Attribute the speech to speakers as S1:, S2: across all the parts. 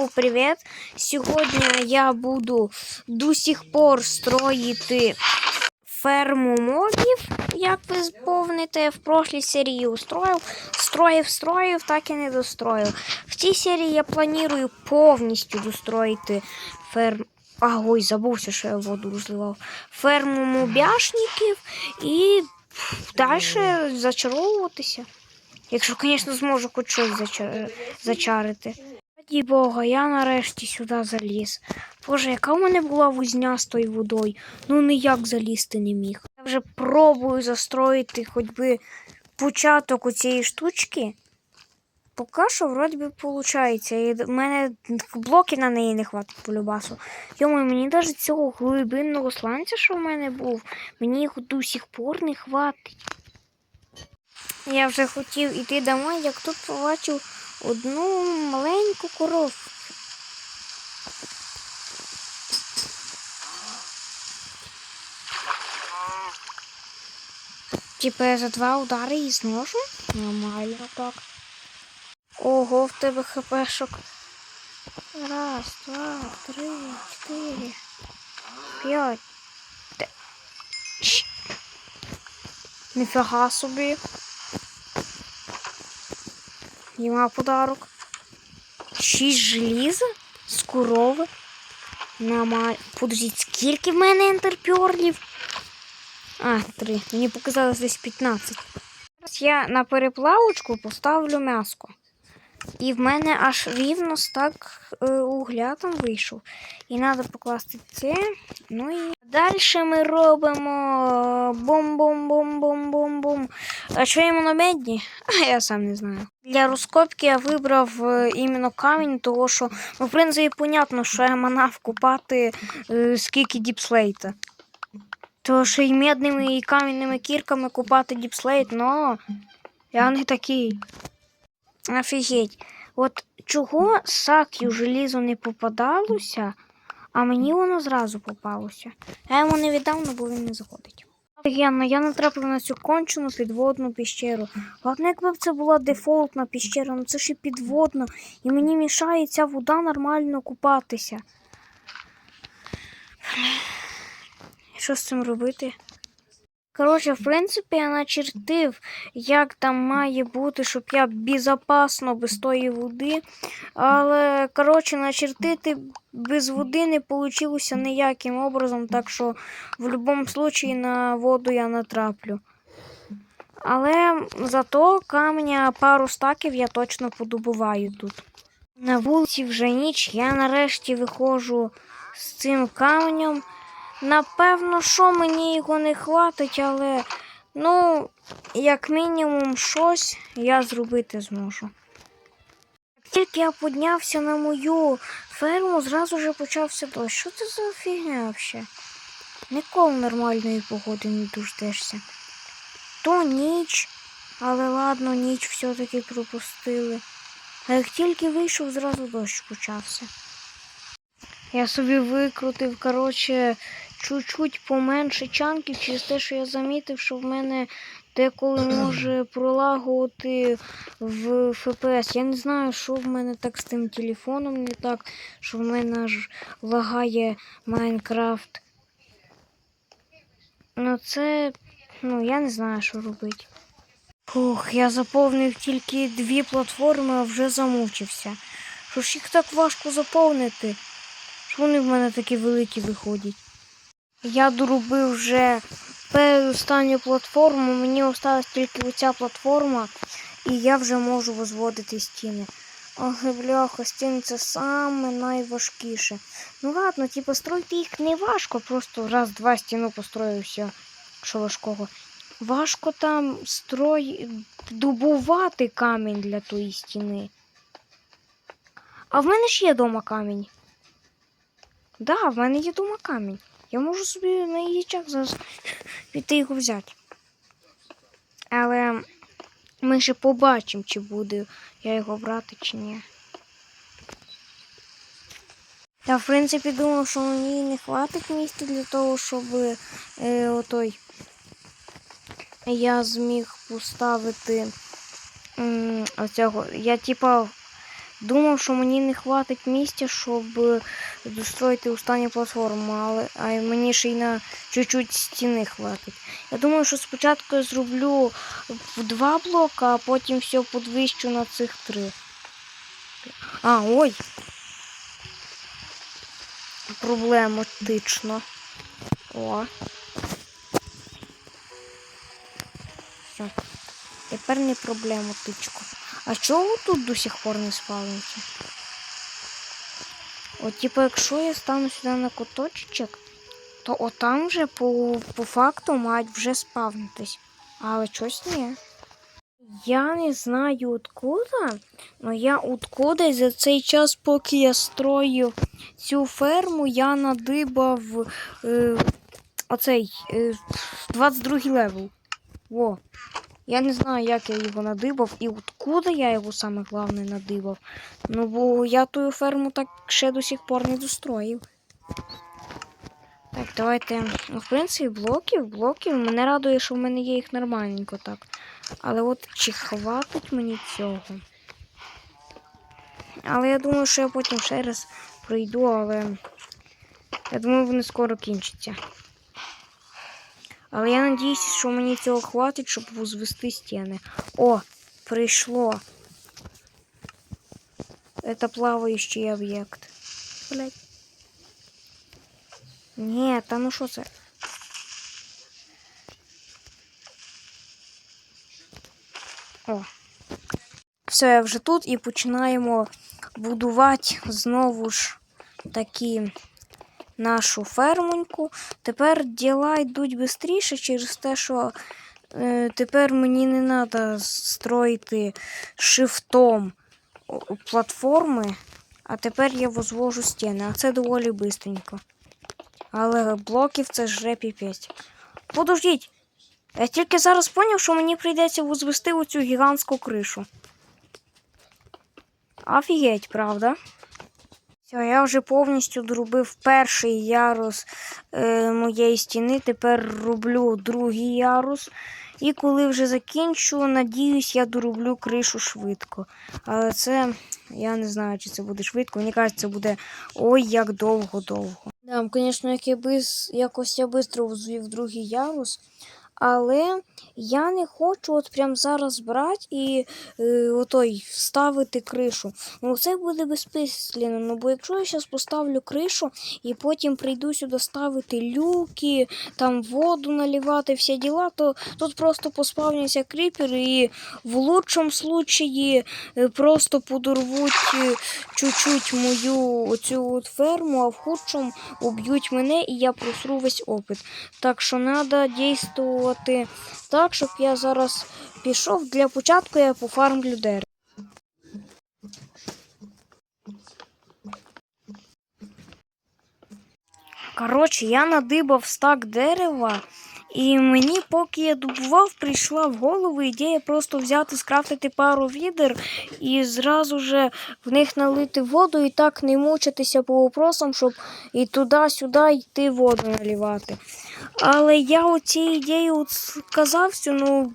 S1: О, Привіт! Сьогодні я буду до сих пор строїти ферму мобів, як ви сповните. В прошлій серії устроїв, строїв, строїв, так і не достроїв. В цій серії я планую повністю достроїти ферму. Ой, забувся, що я воду розливав. Ферму мобяшників і далі зачаровуватися. Якщо, звісно, зможу хоч щось зачарити. Раді Бога, я нарешті сюди заліз. Боже, яка в мене була вузня з тою водою. Ну ніяк залізти не міг. Я вже пробую застроїти хоч би початок у цієї штучки. Поки що, вроді би, виходить. І в мене блоків на неї не хватить по любасу. Йому, мені навіть цього глибинного сланця, що в мене був, мені їх до сих пор не хватить. Я вже хотів іти домой, як тут побачив одну маленьку коровку. Типа за два удари її зношу? Нормально так. Ого, в тебе хпшок. Раз, два, три, чотири, п'ять. Ніфіга собі. Нема подарок. Шість желіза з корови. Нормально. Подождіть, скільки в мене ентерпьорлів? А, три. Мені показалось десь 15. Зараз я на переплавочку поставлю м'яско. І в мене аж рівно стак е, угля там вийшов. І треба покласти це. Ну і далі ми робимо бум-бум-бум-бум-бум-бум. А що іменно медні? А я сам не знаю. Для розкопки я вибрав е, іменно камінь, тому що, ну, в принципі, понятно, що я манав купати е, скільки діпслейта. То що і медними, і кам'яними кірками купати діпслейт, но я не такий. Офігеть. От чого сак'ю желізо не попадалося, а мені воно зразу попалося. Я йому не віддав, ну, бо він не заходить. Офігенно, я натрапив на цю кончену підводну піщеру. Ладно, якби б це була дефолтна піщера, ну це ж і підводна, і мені мішає ця вода нормально купатися. Що з цим робити? Коротше, в принципі, я начертив, як там має бути, щоб я безпечно без тої води. Але, коротше, начертити без води не вийшло ніяким образом, так що в будь-якому випадку на воду я натраплю. Але зато камня пару стаків я точно подобуваю тут. На вулиці вже ніч, я нарешті виходжу з цим каменем. Напевно, що мені його не хватить, але ну, як мінімум, щось я зробити зможу. Як тільки я піднявся на мою ферму, зразу ж почався дощ. Що це за фігня взагалі? Ніколи нормальної погоди не дождешся. То ніч, але ладно, ніч все-таки пропустили. А як тільки вийшов, зразу дощ почався. Я собі викрутив, коротше, чуть-чуть поменше чанків через те, що я замітив, що в мене деколи може пролагувати в ФПС. Я не знаю, що в мене так з тим телефоном не так, що в мене аж лагає Майнкрафт. Ну це, ну я не знаю, що робити. Фух, я заповнив тільки дві платформи, а вже замучився. Що ж їх так важко заповнити? Що вони в мене такі великі виходять? Я доробив вже передостанню платформу, мені осталась тільки оця платформа, і я вже можу возводити стіни. Ой, бляха, стіни це саме найважкіше. Ну ладно, типу, строїти їх не важко, просто раз-два стіну построїв, все, що важкого. Важко там строй... добувати камінь для тої стіни. А в мене ж є дома камінь. Да, в мене є дома камінь. Я можу собі на її час зараз піти його взяти. Але ми ще побачимо, чи буде я його брати, чи ні. Я, в принципі, думав, що мені не хватить місця для того, щоб е, отой я зміг поставити м, оцього. Я типа думав, що мені не хватить місця, щоб достроїти останню платформу, але а мені ще й на чуть-чуть стіни хватить. Я думаю, що спочатку я зроблю в два блока, а потім все подвищу на цих три. А, ой. Проблематично. О. Все. Тепер не проблематичко. А чого тут до сих пор не спавниться? От, типу, якщо я стану сюди на куточок, то отам вже по, по факту мають вже спавнитись. Але щось ні. Я не знаю откуда, але я откуда за цей час, поки я строю цю ферму, я надибав е, оцей е, 22 левел. Во. Я не знаю, як я його надибав і откуда я його саме головне надибав. Ну, бо я ту ферму так ще до сих пор не достроїв. Так, давайте. Ну, в принципі, блоків, блоків. Мене радує, що в мене є їх нормальненько так. Але от чи хватить мені цього? Але я думаю, що я потім ще раз пройду, але я думаю, вони скоро кінчаться. Але я надіюся, що мені цього хватить, щоб возвести стіни. О, прийшло. Это плаваючий об'єкт. Блять. Ні, та ну що це? О. Все, я вже тут і починаємо будувати знову ж такі нашу фермоньку. Тепер діла йдуть швидше через те, що е, тепер мені не треба строїти шифтом платформи, а тепер я возвожу стіни, а це доволі швидко. Але блоків це ж піпець. Подождіть! Я тільки зараз зрозумів, що мені прийдеться возвести оцю гігантську кришу. Офігеть, правда? Все, я вже повністю доробив перший ярус е, моєї стіни. Тепер роблю другий ярус. І коли вже закінчу, надіюсь, я дороблю кришу швидко. Але це я не знаю, чи це буде швидко. Мені кажуть, це буде ой як довго-довго. Звісно, як я якось я швидко взвів другий ярус. Але я не хочу от прямо зараз брати і е, отой вставити кришу. Ну це буде безпислено. Ну бо якщо я зараз поставлю кришу і потім прийду сюди ставити люки, там воду наливати, всі діла, то тут просто поспавняться кріпери і в лучшому случаї е, просто подорвуть е, чуть-чуть мою оцю от ферму, а в худшому уб'ють мене і я просру весь опит. Так що треба дійствувати так, щоб я зараз пішов. Для початку я пофармлю дерево. Коротше, я надибав стак дерева, і мені, поки я добував, прийшла в голову ідея просто взяти, скрафтити пару відер і зразу же в них налити воду і так не мучитися по вопросам, щоб і туди-сюди йти воду налівати. Але я оці ідеї от сказався, ну,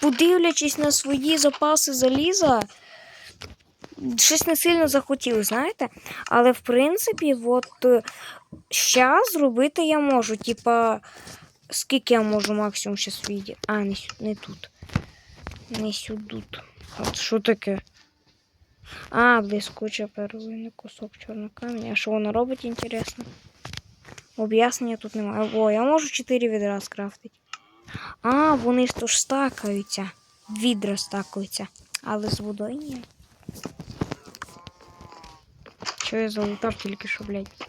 S1: подивлячись на свої запаси заліза, щось не сильно захотів, знаєте? Але в принципі, от зараз зробити я можу. Типа, скільки я можу максимум зараз віді. А, не, не тут. Не сюди. От що таке? А, блискуча перлина, кусок чорного каменя. А що воно робить, інтересно? Об'яснення тут немає. О, я можу 4 відра скрафтити. А, вони ж то ж стакаються. Відра стакаються. Але з водою ні. Що я залутав тільки що, блядь?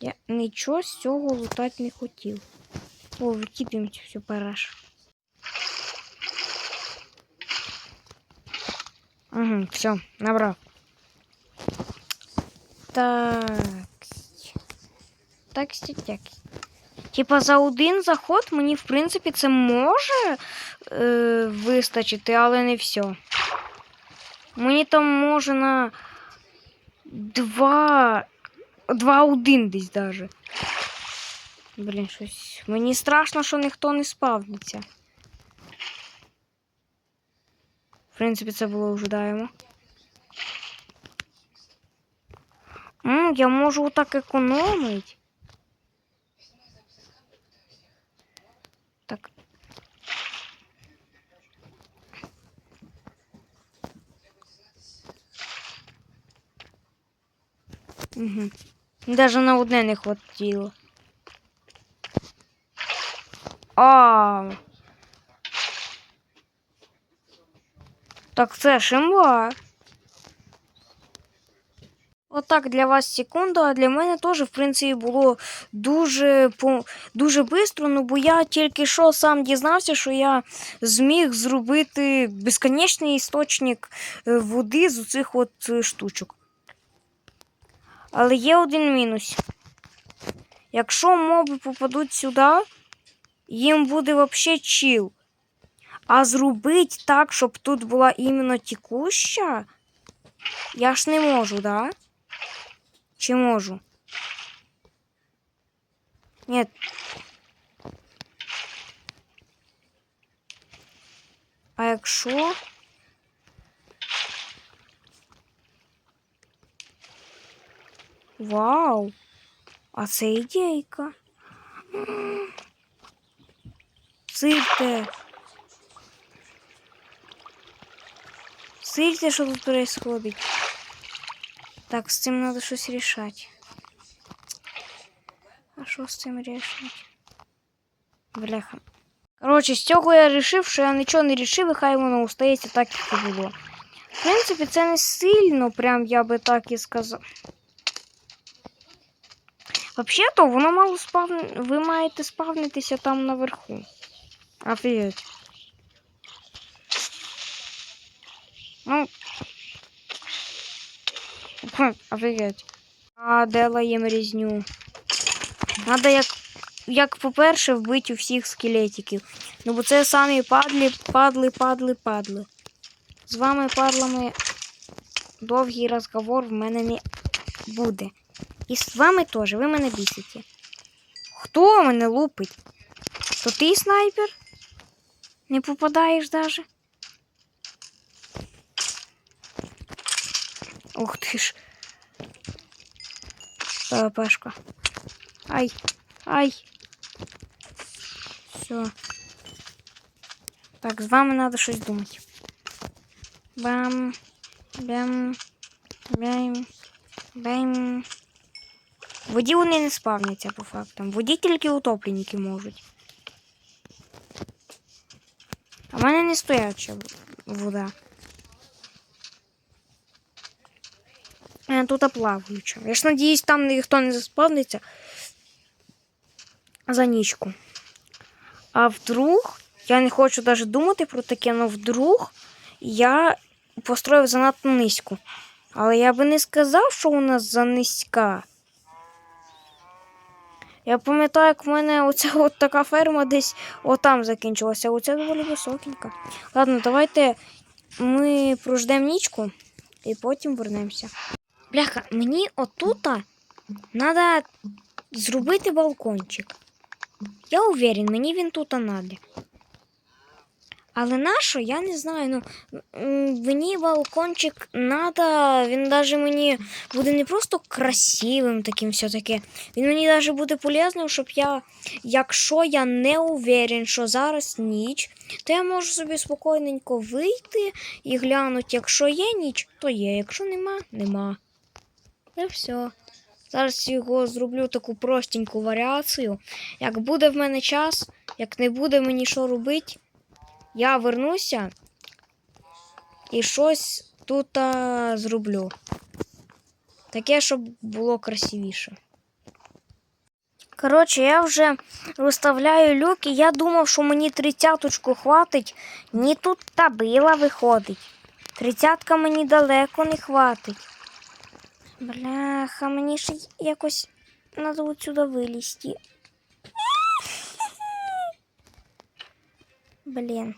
S1: Я нічого з цього лутати не хотів. О, викидаємо цю всю параш. Угу, все, набрав. Так. Так, так. Типа за один заход мені, в принципі, це може е, вистачити, але не все. Мені там може на два. Два один десь даже. Блін, щось. Мені страшно, що ніхто не спавниться. В принципі, це було ожидаємо. М, я можу так економити. Так. Угу. Даже на одне не хватило. А. Так це шимба. Отак для вас секунда, а для мене теж, в принципі, було дуже дуже швидко, ну бо я тільки що сам дізнався, що я зміг зробити безконечний істочник е, води з оцих от е, штучок. Але є один мінус. Якщо моби попадуть сюди, їм буде взагалі чил. А зробити так, щоб тут була іменно текуща, я ж не можу, да? Чи можу? Ні. А якщо? Вау! А це ідейка. М. Сирте. Сирте, що тут происходить. Так, з цим треба щось рішати. А що з цим рішати? Бляха. Коротше, з цього я вирішив, що я нічого не рішив, і хай воно остається так, як і було. В принципі, це не сильно, прям я би так і сказав. Взагалі-то воно мало спавн... Ви маєте спавнитися там наверху. Офігеть. Ну. Хм, Офігеть. А де лаєм різню? Надо як, як по-перше, вбити у всіх скелетиків. Ну бо це самі падлі, падли, падли, падли. З вами, падлами, довгий розговор в мене не буде. І з вами теж, ви мене бісите. Хто мене лупить? То ти снайпер? Не попадаєш даже? Ух ти ж. ПВПшка. Ай, ай. Все. Так, з вами треба щось думати. Бам, бам, бам, бам. В воді вони не спавняться по фактам. В воді тільки утопленники можуть. А в мене не стояча вода. Тут плаваюча. Я ж надіюсь, там ніхто не заспавниться за нічку. А вдруг, я не хочу навіть думати про таке, але вдруг я построїв занадто низьку. Але я би не сказав, що у нас за низька. Я пам'ятаю, як в мене оця от така ферма десь отам закінчилася. Оця доволі високенька. Ладно, давайте ми прождемо нічку і потім вернемося. Бляха, мені отута треба зробити балкончик. Я уверен, мені він тут надо. Але нащо, я не знаю. Ну, мені балкончик надо, він даже мені буде не просто красивим таким все-таки. Він мені даже буде полезним, щоб я, якщо я не уверен, що зараз ніч, то я можу собі спокійненько вийти і глянути, якщо є ніч, то є. Якщо нема, нема. І все. Зараз його зроблю таку простеньку варіацію. Як буде в мене час, як не буде мені що робити, я вернуся і щось тут зроблю. Таке, щоб було красивіше. Коротше, я вже розставляю люки. Я думав, що мені тридцяточку хватить. Ні тут табила виходить. Тридцятка мені далеко не хватить. Бляха, мені ще якось треба отсюда вилізти. Блін.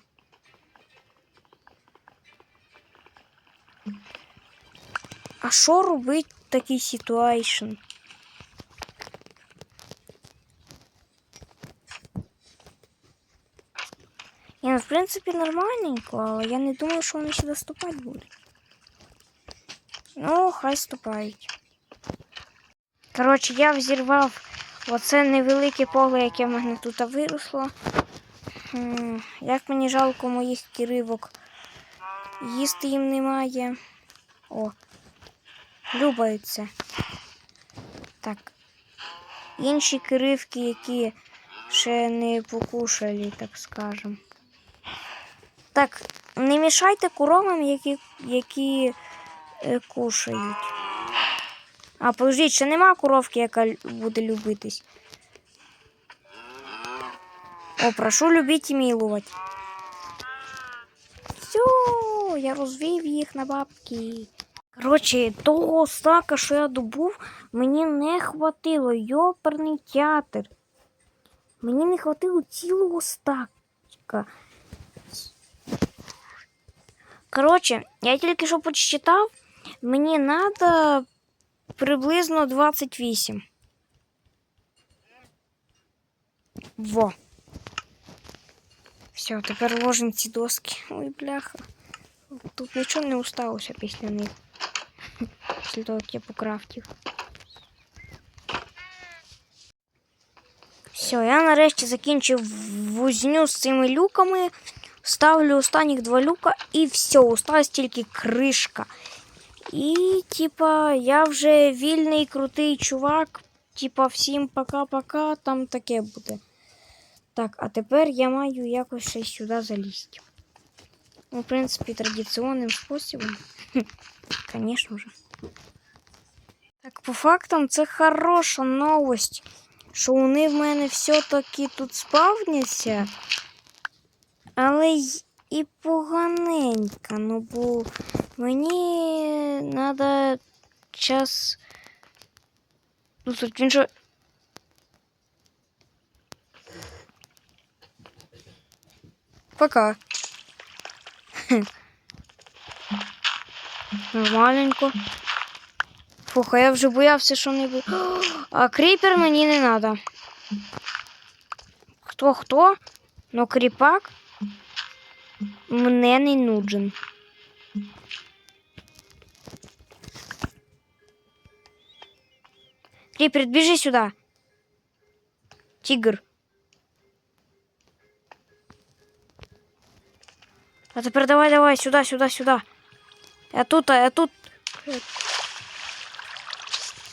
S1: А що робити в такій ситуації? Ні, ну, в в принципі, нормальненько, але я не думаю, що вони сюди ступати будуть. Ну, хай ступають. Коротше, я взірвав оце невелике поле, яке в мене тут виросло. Як мені жалко моїх кіривок. Їсти їм немає. О, любаються. Так. Інші кривки, які ще не покушали, так скажем. Так, не мішайте коровам, які, які кушають. А, подождіть, ще нема коровки, яка буде любитись. О, прошу любити і милувати. Все, я розвів їх на бабки. Коротше, того стака, що я добув, мені не хватило. Йоперний театр. Мені не хватило цілого стака. Коротше, я тільки що почитав, мені треба приблизно 28. Во. Все, тепер ложимо ці доски. Ой, бляха. Тут нічого не осталося після них. Після того, як я покрафтив. Все, я нарешті закінчив возню з цими люками. Ставлю останніх два люка і все, осталась тільки кришка. І, типа, я вже вільний крутий чувак. Типа, всім пока-пока, там таке буде. Так, а тепер я маю якось ще сюди залізти. Ну, в принципі, традиційним способом. Звісно ж. Так, по фактам, це хороша новость, що вони в мене все-таки тут спавняться. Але і поганенька, ну бо мені треба час. Ну, тут він же. Пока. Нормальненько. Фух, а я вже боявся, що не буде. А кріпер мені не треба. Хто хто? Ну, кріпак мне не нужен. Крипер, бежи сюда. Тигр. А тепер давай, давай, сюда, сюда, сюда. Я тут, а я тут.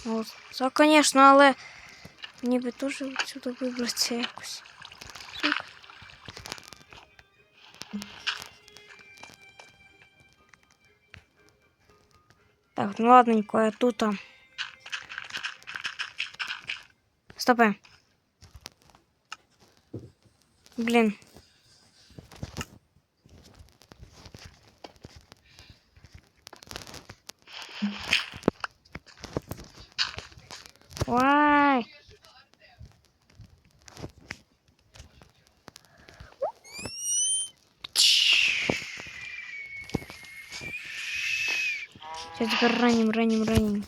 S1: От. Це, конечно, але мені би теж отсюда вибратися якось. Сука. Так, ну ладненько, я тут. а. Стопе. Блін. Вай. Сейчас раним, раним, раним.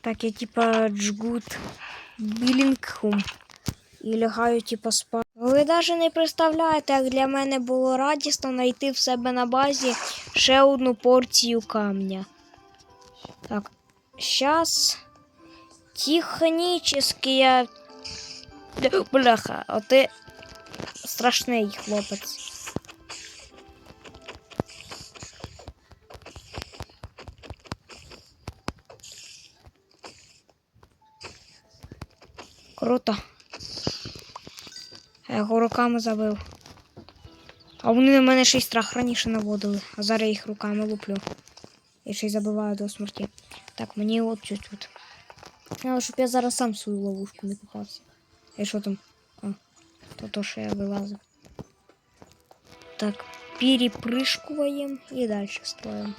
S1: Так, я типа джгут Білінгхум. І лягаю, типа, спати. Ви навіть не представляєте, як для мене було радісно знайти в себе на базі ще одну порцію камня. Так, щас. Тихонічески я. Бляха, а ти страшний хлопець. Круто. Я його руками забив. А вони на мене ще й страх раніше наводили, а зараз я їх руками луплю. І ще й забиваю до смерті. Так, мені от чуть-чуть. Але щоб я зараз сам свою ловушку не попався. І що там? А, то то, що я вилазив. Так, перепришкуємо і далі строїмо.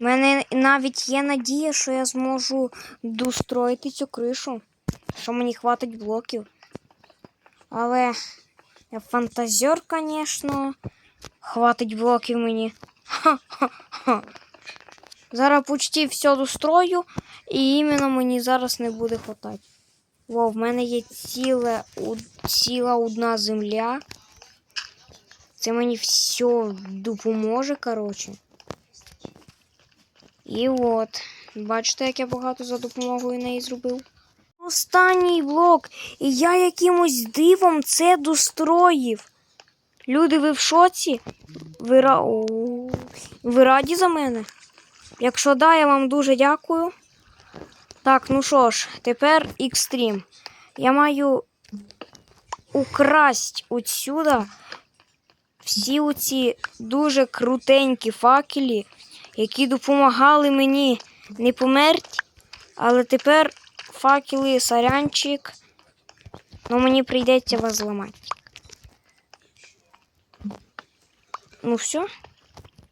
S1: У мене навіть є надія, що я зможу достроїти цю кришу, що мені хватить блоків. Але я фантазер, звісно. Хватить блоків мені. Ха-ха-ха. Зараз почти все дострою, і іменно мені зараз не буде хватати. Во, в мене є ціла, ціла одна земля. Це мені все допоможе, коротше. І от. Бачите, як я багато за допомогою неї зробив? Останній блок. І я якимось дивом це достроїв. Люди, ви в шоці? Ви, ра... Ви раді за мене? Якщо да, я вам дуже дякую. Так, ну що ж, тепер екстрім. Я маю украсть отсюда всі оці дуже крутенькі факелі, які допомагали мені не померти, але тепер факели сарянчик. Ну мені прийдеться вас зламати. Ну все,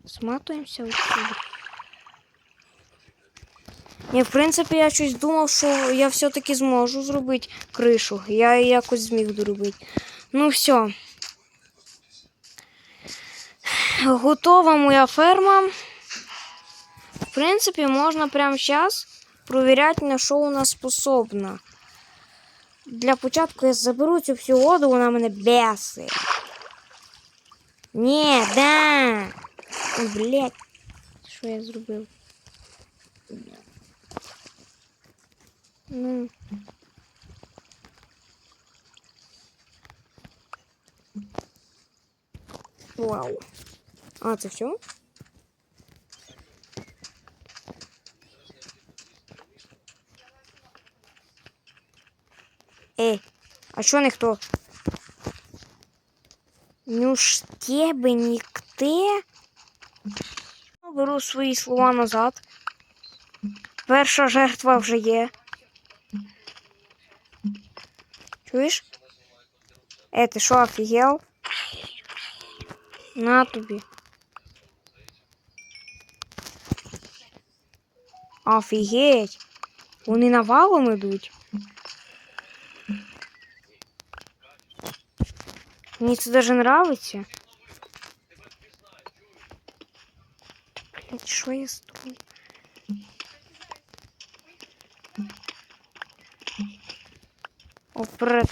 S1: сматуємося отсюда. Ні, в принципі, я щось думав, що я все-таки зможу зробити кришу. Я якось зміг доробити. Ну все. Готова моя ферма. В принципі, можна прямо зараз провіряти, на що вона способна. Для початку я заберу цю всю воду, вона мене бесить. Ні, да. Ой, блядь. Що я зробив? Ну. Вау. А, це все? А що ніхто? Ну ж тебе ніхте. Беру свої слова назад. Перша жертва вже є. Чуєш? Е, ти що, офігел? На тобі. Офігеть. Вони навалом ідуть. Мені це даже нравиться. Блять, що я стою? О, вперед.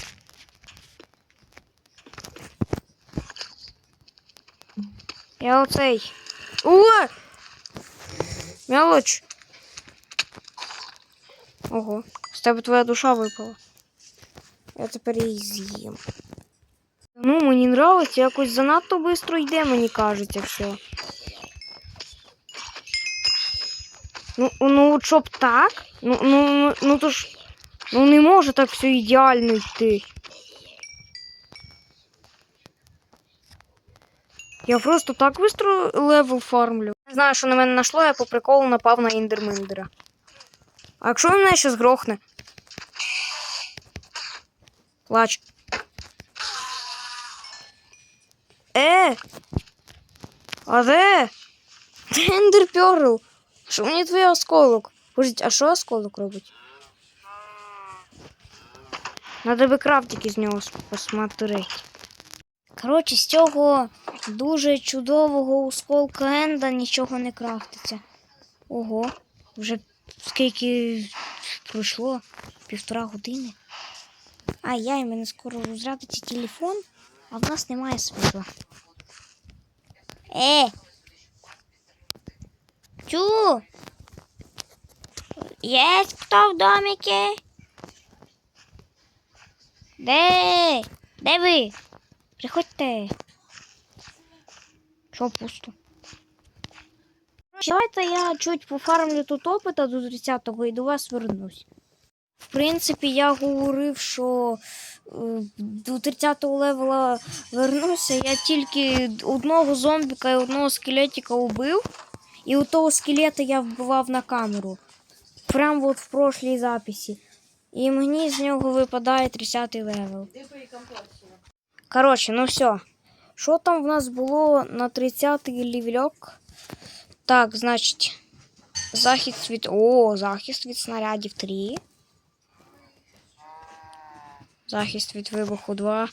S1: Я оцей. О! Мелоч. Ого, з тебе твоя душа випала. Я тепер її з'їм. Ну, мені нравиться, якось занадто швидко йде, мені кажеться, все. Ну, ну от щоб так? Ну, ну, ну, ну то ж. Ну не може так все ідеально йти. Я просто так швидко левел фармлю. Не знаю, що на мене нашло, я по приколу напав на індермендера. А якщо він мене ще згрохне? Плач. Е! А де? Де ендерперл? Що мені твій осколок? Подождіть, а що осколок робить? Надо би крафтики з нього посмотрети. Коротше, з цього дуже чудового осколка Енда нічого не крафтиться. Ого, вже скільки пройшло? Півтора години. А я мене скоро розрядиться телефон, а в нас немає світла. Е! Чу! Є хто в доміки? Де? Де ви? Приходьте. Що пусто? Давайте я чуть пофармлю тут опита до 30-го і до вас вернусь. В принципі, я говорив, що до 30-го левела вернуся. Я тільки одного зомбіка і одного скелетика убив. І у того скелета я вбивав на камеру. Прямо от в прошлій записі. І мені з нього випадає 30-й левел. Коротше, ну все. Що там в нас було на 30-й левельок? Так, значить, захист від. О, захист від снарядів 3. Захист від вибуху 2.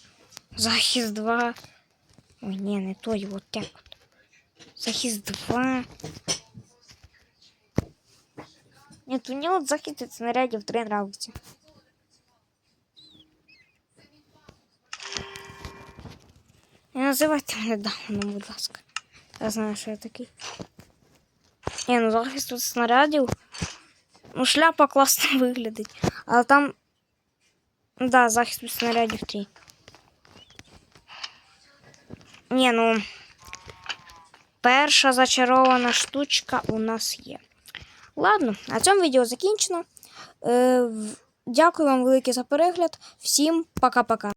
S1: Захист 2. Ой, ні, не той, от так от. Захист 2. Ні, мені от захист від снарядів 3 нравиться. Я Не називайте мене дауном, будь ласка. Я знаю, що я такий. Ні, ну захист тут снарядів. Ну, шляпа класно виглядить. Але там. Да, захист від снарядів 3. Ні, ну. Перша зачарована штучка у нас є. Ладно, на цьому відео закінчено. Е, Дякую вам велике за перегляд. Всім пока-пока.